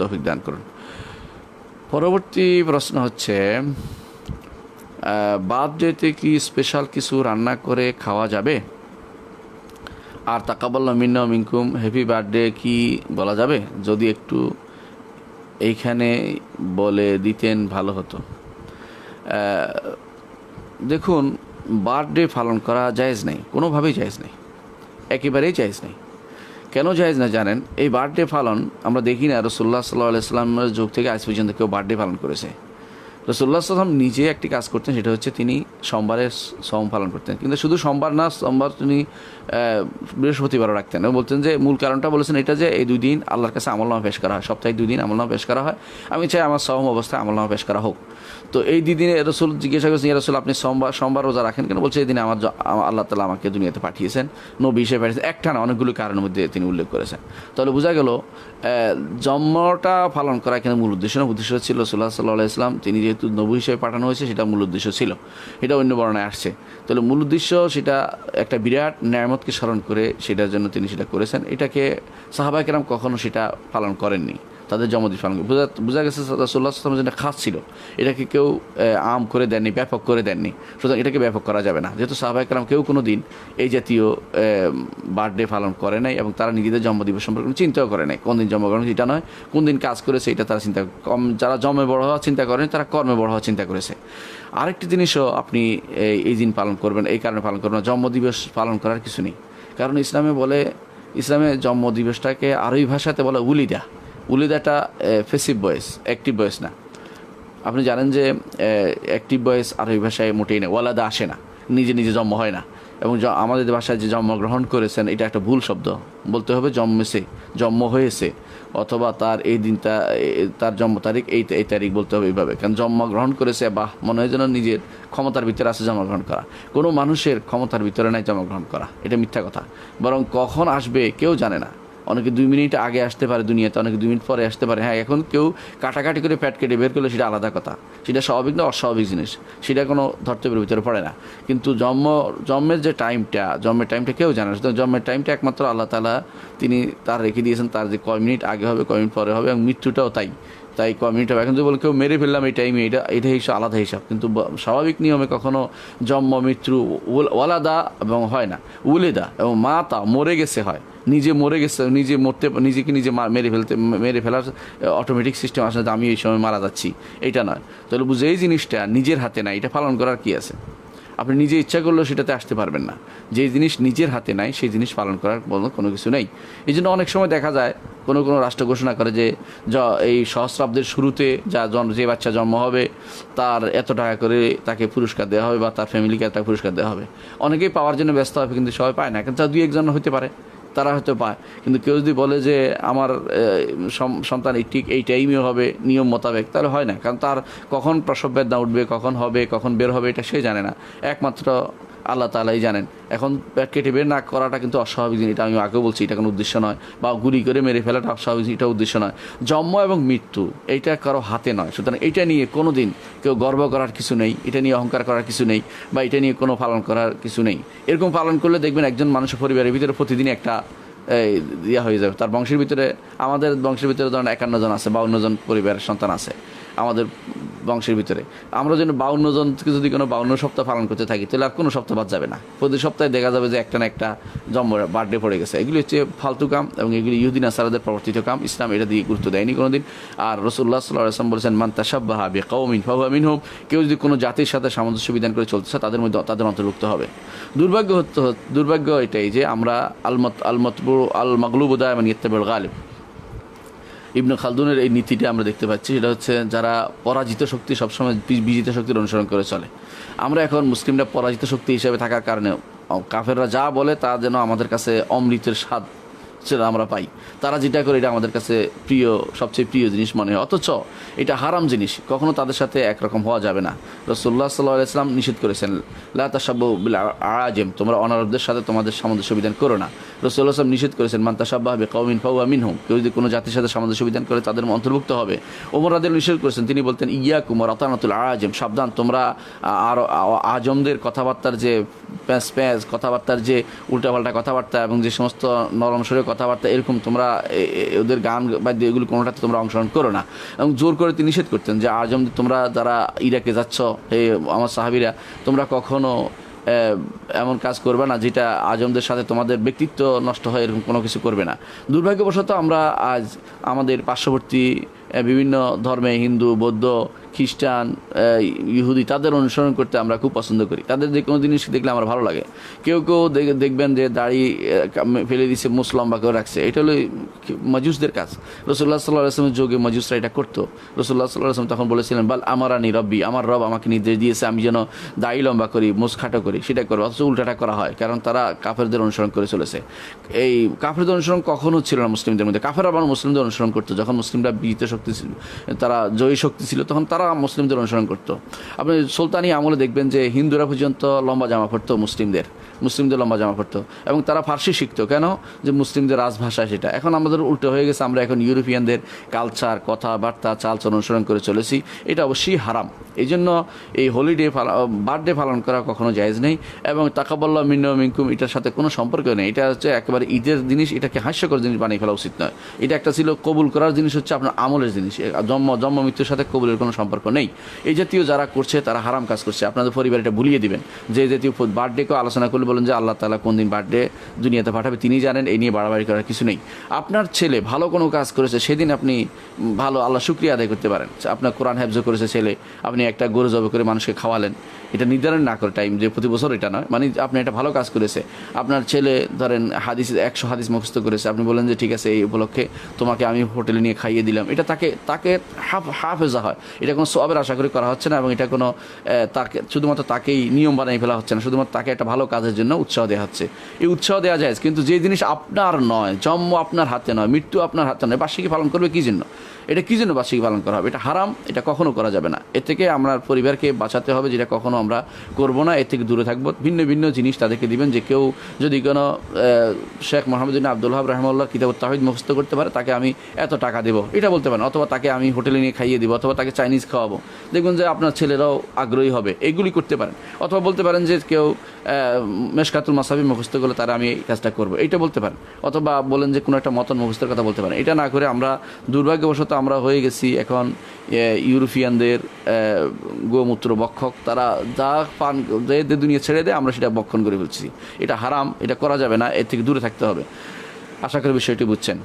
তৌফিক দান করুন। পরবর্তী প্রশ্ন হচ্ছে বার্থডেতে কি স্পেশাল কিছু রান্না করে খাওয়া যাবে? আর তাকাবাল্লা মিন্না মিনকুম হ্যাপি বার্থডে কি বলা যাবে? যদি একটু এইখানে বলে দিতেন ভালো হতো। দেখুন বার্থডে পালন করা জায়েজ নেই, কোনোভাবেই জায়েজ নেই। একেবারেই জায়েজ নেই। কেন জায়েজ না জানেন? এই বার্থডে পালন আমরা দেখি না রসুল্লাহ সাল্লাহ আলাইস্লামের যুগ থেকে আজ পর্যন্ত কেউ বার্থডে পালন করেছে। রসুল্লাহ সাল্লাম নিজে একটি কাজ করতেন, সেটা হচ্ছে তিনি সোমবারে সম পালন করতেন। কিন্তু শুধু সোমবার না, সোমবার তিনি বৃহস্পতিবারও রাখতেন। এবং বলতেন যে, মূল কারণটা বলেছেন এটা যে, এই দুই দিন আল্লাহর কাছে আমলনামা পেশ করা হয়। সপ্তাহে দুই দিন আমলনামা পেশ করা হয়। আমি চাই আমার সম অবস্থায় আমলনামা পেশ করা হোক। তো এই দুই দিনে রসুল জিজ্ঞাসা করেছেন রসুল, আপনি সোমবার সোমবার রোজা রাখেন কেন? বলছে, এই দিনে আমার আল্লাহ তালা আমাকে দুনিয়াতে পাঠিয়েছেন। নবী হিসেবে পাঠিয়েছেন। একটা না অনেকগুলো কারণের মধ্যে তিনি উল্লেখ করেছেন। তাহলে বোঝা গেল জন্মটা পালন করা এখানে মূল উদ্দেশ্য না। উদ্দেশ্য ছিল রসুল্লাহ সাল্লাহ ইসলাম তিনি যেহেতু নবী হিসেবে পাঠানো হয়েছে, সেটা মূল উদ্দেশ্য ছিল। এটা অন্য বর্ণায় আসছে। তাহলে মূল উদ্দেশ্য সেটা একটা বিরাট ন্যায়ামতকে স্মরণ করে সেটার জন্য তিনি সেটা করেছেন। এটাকে সাহাবাহিকেরাম কখনো সেটা পালন করেননি। তাদের জন্মদিন পালন করে বোঝা বোঝা গেছে রসুল্লাহ আসলামের যেটা খাস ছিল। এটাকে কেউ আম করে দেননি, ব্যাপক করে দেননি। সুতরাং এটাকে ব্যাপক করা যাবে না। যেহেতু সাহাবাই কালাম কেউ কোনো দিন এই জাতীয় বার্থডে পালন করে নাই এবং তারা নিজেদের জন্মদিবস সম্পর্কে কোনো চিন্তাও করে নাই। কোন দিন জন্মগ্রহণ এটা নয়। কোন দিন কাজ করেছে এটা তারা চিন্তা কম যারা জন্মে বড় হওয়ার চিন্তা করেনি তারা কর্মে বড় হওয়ার চিন্তা করেছে। আরেকটি জিনিসও আপনি এই- দিন পালন করবেন, এই কারণে পালন করবেন জন্মদিবস পালন করার কিছু নেই। কারণ ইসলামে বলে, ইসলামে জন্মদিবসটাকে আরবি ভাষাতে বলে উলিদা। উলিদাটা ফেসিভ বয়েস অ্যাক্টিভ বয়েস না। আপনি জানেন যে অ্যাক্টিভ বয়েস আরবি ভাষায় মোটেই না, ওয়ালাদা আসে না, নিজে নিজে জন্ম হয় না। এবং আমাদের ভাষায় যে জন্মগ্রহণ করেছেন, এটা একটা ভুল শব্দ। বলতে হবে জন্মেছে, জন্ম হয়েছে, অথবা তার এই দিনটা তার জন্ম তারিখ, এই এই তারিখ বলতে হবে এইভাবে। কারণ জন্মগ্রহণ করেছে বা মনে হয় যেন নিজের ক্ষমতার ভিতরে আছে জন্মগ্রহণ করা। কোনো মানুষের ক্ষমতার ভিতরে নাই জন্মগ্রহণ করা, এটা মিথ্যা কথা। বরং কখন আসবে, কেউ জানে না। অনেকে দুই মিনিট আগে আসতে পারে দুনিয়াতে, অনেকে দুই মিনিট পরে আসতে পারে। হ্যাঁ এখন কেউ কাটাকাটি করে প্যাট কেটে বের করলে সেটা আলাদা কথা। সেটা স্বাভাবিক না অস্বাভাবিক জিনিস? সেটা কোনো ধর্তব্যের ভিতরে পড়ে না। কিন্তু জন্ম, জন্মের যে টাইমটা জন্মের টাইমটা কেউ জানে না। জন্মের টাইমটা একমাত্র আল্লাহ তালা তিনি তার রেখে দিয়েছেন, তার যে কয় মিনিট আগে হবে, কয় মিনিট পরে হবে, এবং মৃত্যুটাও তাই। তাই কয় মিনিট হবে। এখন যদি বলে কেউ মেরে ফেললাম এই টাইমে এটা এটা হিসাব, আলাদা হিসাব। কিন্তু স্বাভাবিক নিয়মে কখনো জন্ম, মৃত্যু ওয়ালাদা এবং হয় না। উলেদা এবং মাতা মরে গেছে হয়। নিজে মরে গেছে, নিজে মরতে, নিজেকে নিজে মেরে ফেলতে, মেরে ফেলার অটোমেটিক সিস্টেম আসলে আমি এই সময় মারা যাচ্ছি, এটা নয়। তাহলে বুঝে এই জিনিসটা নিজের হাতে নাই, এটা পালন করার কি আছে? আপনি নিজে ইচ্ছা করলেও সেটাতে আসতে পারবেন না। যে জিনিস নিজের হাতে নাই, সেই জিনিস পালন করার কোনো কিছু নেই। এই জন্য অনেক সময় দেখা যায়, কোনো কোনো রাষ্ট্র ঘোষণা করে যে এই সহস্রাব্দের শুরুতে যা জন, যে বাচ্চা জন্ম হবে, তার এত টাকা করে তাকে পুরস্কার দেওয়া হবে বা তার ফ্যামিলিকে এত পুরস্কার দেওয়া হবে। অনেকেই পাওয়ার জন্য ব্যস্ত হবে, কিন্তু সবাই পায় না। কিন্তু দুই একজন হতে পারে। তারা হয়তো পায়। কিন্তু কেউ যদি বলে যে আমার সন্তান ঠিক এই টাইমে হবে, নিয়ম মোতাবেক, তাহলে হয় না। কারণ তার কখন প্রসব বেদনা উঠবে, কখন হবে, কখন বের হবে, এটা সে জানে না। একমাত্র আল্লাহ তালাই জানেন। এখন কেটে বের না করাটা কিন্তু অস্বাভাবিক জিনিস, এটা আমি আগেও বলছি, এটা কোনো উদ্দেশ্য নয়। বা গুলি করে মেরে ফেলাটা অস্বাভাবিক, এটা উদ্দেশ্য নয়। জন্ম এবং মৃত্যু এইটা কারও হাতে নয়। সুতরাং এটা নিয়ে কোনো দিন কেউ গর্ব করার কিছু নেই, এটা নিয়ে অহংকার করার কিছু নেই, বা এটা নিয়ে কোনো পালন করার কিছু নেই। এরকম পালন করলে দেখবেন একজন মানুষের পরিবারের ভিতরে প্রতিদিন একটা ইয়া হয়ে যাবে। তার বংশের ভিতরে, আমাদের বংশের ভিতরে ধরেন একান্ন জন আছে বা অন্যজন পরিবারের সন্তান আছে। আমাদের বংশের ভিতরে। আমরা যেন বাউন্ন জনকে যদি কোনো বাউন্ন সপ্তাহ পালন করতে থাকি, তাহলে আর কোনো সপ্তাহ বাদ যাবে না। প্রতি সপ্তাহে দেখা যাবে যে একটা না একটা জন্ম বার্থডে পড়ে গেছে। এগুলি হচ্ছে ফালতু কাম এবং এগুলি ইহুদিন আসারাদের প্রবর্তিত কাম। ইসলাম এটা দিয়ে গুরুত্ব দেয়নি কোনোদিন। আর রসুল্লাহ সাল্লাহ আসলাম বলেছেন, মান তাসাব্বাহা বে কৌমিন ফাহুয়ামিন হোম কেউ যদি কোনো জাতির সাথে সামঞ্জস্য বিধান করে চলতেছে, তাদের মধ্যে তাদের অন্তর্ভুক্ত হবে। দুর্ভাগ্য দুর্ভাগ্য এটাই যে আমরা আলমত আলমতবু আল মাগলুবুদা এবং ইত্তেবুল গালিব ইবনু খালদুনের এই নীতিটি আমরা দেখতে পাচ্ছি, সেটা হচ্ছে যারা পরাজিত শক্তি সবসময় বিজিত শক্তির অনুসরণ করে চলে। আমরা এখন মুসলিমরা পরাজিত শক্তি হিসেবে থাকার কারণে, কাফেররা যা বলে তা যেন আমাদের কাছে অমৃতের স্বাদ সেটা আমরা পাই। তারা যেটা করে এটা আমাদের কাছে প্রিয়, সবচেয়ে প্রিয় জিনিস মনে হয়। অথচ এটা হারাম জিনিস, কখনো তাদের সাথে একরকম হওয়া যাবে না। রসুল্লাহ সাল্লাহ ইসলাম নিষেধ করেছেন লাতাসাব্বু বিল আজেম তোমরা অনারবদের সাথে তোমাদের সামঞ্জস্য বিধান করো না। রসুল্লাহ আসলাম নিষেধ করেছেন মান্তাসাব্বাহ বে কৌমিন ফাউ আমিন হোম কেউ যদি কোনো জাতির সাথে সামঞ্জস্য বিধান করে তাদের অন্তর্ভুক্ত হবে। ওমর রাদের নিষেধ করেছেন, তিনি বলতেন ইয়া কুমর আতানাতুল আজেম সাবধান, তোমরা আর আজমদের কথাবার্তার যে প্যাঁচ প্যাঁচ কথাবার্তার যে উল্টাপাল্টা কথাবার্তা এবং যে সমস্ত নরম সরে কথাবার্তা এরকম তোমরা ওদের গান বাদ্য এগুলো কোনোটাতে তোমরা অংশগ্রহণ করো না। এবং জোর করে তিনি নিষেধ করতেন যে আজম তোমরা যারা ইরাকে যাচ্ছ এই আমার সাহাবিরা, তোমরা কখনো এমন কাজ করবে না যেটা আজমদের সাথে তোমাদের ব্যক্তিত্ব নষ্ট হয়, এরকম কোনো কিছু করবে না। দুর্ভাগ্যবশত আমরা আজ আমাদের পার্শ্ববর্তী বিভিন্ন ধর্মে হিন্দু, বৌদ্ধ খ্রিস্টান ইহুদি, তাদের অনুসরণ করতে আমরা খুব পছন্দ করি। তাদের যে কোনো জিনিস দেখলে আমার ভালো লাগে। কেউ কেউ দেখ- দেখবেন যে দাড়ি ফেলে দিচ্ছে মুসলাম বা কেউ রাখছে। এটা হলো মজুসদের কাজ। রসুল্লাহ সাল্লাহ আসলামের যোগে মজুসরা এটা করতো। রসুল্লাহ সাল্লাহ আসলাম তখন বলেছিলেন, বাল আমার আনি রব্বি আমার রব আমাকে নির্দেশ দিয়েছে আমি যেন দাড়ি লম্বা করি, মুস খাটো করি, সেটা করব। অথচ উল্টাটা করা হয়, কারণ তারা কাফেরদের অনুসরণ করে চলেছে। এই কাফেরদের অনুসরণ কখনো ছিল না মুসলিমদের মধ্যে। কাফের আবার মুসলিমদের অনুসরণ করতো, যখন মুসলিমরা বিজিত শক্তি ছিল, তারা জয়ী শক্তি ছিল, তখন তারা মুসলিমদের অনুসরণ করতো। আপনি সুলতানি আমলে দেখবেন যে হিন্দুরা পর্যন্ত লম্বা জামা পরতো মুসলিমদের মুসলিমদের লম্বা জামা পরতো এবং তারা ফার্সি শিখতো। কেন? যে মুসলিমদের রাজভাষা সেটা। এখন আমাদের উল্টো হয়ে গেছে, আমরা এখন ইউরোপিয়ানদের কালচার কথাবার্তা চালচল অনুসরণ করে চলেছি। এটা অবশ্যই হারাম। এই জন্য এই হলিডে বার্থডে পালন করা কখনো জায়েজ নেই এবং তাকাবল্লা মিন্ন মিনকুম এটার সাথে কোনো সম্পর্ক নেই। এটা হচ্ছে একেবারে ঈদের জিনিস, এটাকে হাস্যকর জিনিস বানিয়ে ফেলা উচিত নয়। এটা একটা ছিল কবুল করার জিনিস, হচ্ছে আপনার আমলের জিনিস। জন্ম জন্ম মৃত্যুর সাথে কবুলের কোনো সম্পর্ক নেই। এই জাতীয় যারা করছে, তারা হারাম কাজ করছে। আপনাদের পরিবার এটা ভুলিয়ে দিবেন যে জাতীয় বার্থডেকেও আলোচনা করলে বলেন যে আল্লাহ তালা কোন দিন বার্থডে দুনিয়াতে পাঠাবে তিনি জানেন, এই নিয়ে বাড়াবাড়ি করার কিছু নেই। আপনার ছেলে ভালো কোনো কাজ করেছে, সেদিন আপনি ভালো, আল্লাহ শুক্রিয়া আদায় করতে পারেন। আপনার কোরআন হেফজ করেছে ছেলে, আপনি একটা গরু জবে করে মানুষকে খাওয়ালেন। এটা নির্ধারণ না করে টাইম যে প্রতি বছর এটা নয়। মানে আপনি একটা ভালো কাজ করেছে। আপনার ছেলে ধরেন হাদিস, একশো হাদিস মুখস্থ করেছে। আপনি বলেন যে ঠিক আছে, এই উপলক্ষে তোমাকে আমি হোটেলে নিয়ে খাইয়ে দিলাম। এটা তাকে তাকে হাফ, হাফেজা হয়। এটা কোনো সবের আশা করি করা হচ্ছে না, এবং এটা কোনো তাকে, শুধুমাত্র তাকেই নিয়ম বানিয়ে ফেলা হচ্ছে না, শুধুমাত্র তাকে একটা ভালো কাজের জন্য উৎসাহ দেওয়া হচ্ছে। এই উৎসাহ দেওয়া যায়, কিন্তু যে জিনিস আপনার নয়, জন্ম আপনার হাতে নয়, মৃত্যু আপনার হাতে নয়, বার্ষিকী পালন করবে কী জন্য? এটা কী জন্য বার্ষিকী পালন করা হবে? এটা হারাম, এটা কখনো করা যাবে না। এর থেকে আমরা পরিবারকে বাঁচাতে হবে, যেটা কখনো আমরা করব না, এর থেকে দূরে থাকব। ভিন্ন ভিন্ন জিনিস তাদেরকে দিবেন, যে কেউ যদি কোনো শেখ মোহাম্মদিন আব্দুল হাব রহমাল্লাহ কিতাব তাহিদ মুখস্থ করতে পারে, তাকে আমি এত টাকা দেবো। এটা বলতে পারেন, অথবা তাকে আমি হোটেলে নিয়ে খাইয়ে দিব, অথবা তাকে চাইনিজ খাওয়াবো। দেখবেন যে আপনার ছেলেরাও আগ্রহী হবে, এগুলি করতে পারেন। অথবা বলতে পারেন যে কেউ মেশকাতুল মাসাবি মুখস্থ করলে তারা আমি এই কাজটা করব, এইটা বলতে পারেন। অথবা বলেন যে কোনো একটা মতন মুখস্থের কথা বলতে পারেন। এটা না করে আমরা, দুর্ভাগ্যবশত আমরা হয়ে গেছি এখন ইউরোপিয়ানদের গোমূত্র বক্ষক। তারা যা পান যে দুনিয়া ছেড়ে দেয়, আমরা সেটা বক্ষণ করে ফেলছি। এটা হারাম, এটা করা যাবে না, এর থেকে দূরে থাকতে হবে। আশা করি বিষয়টি বুঝছেন।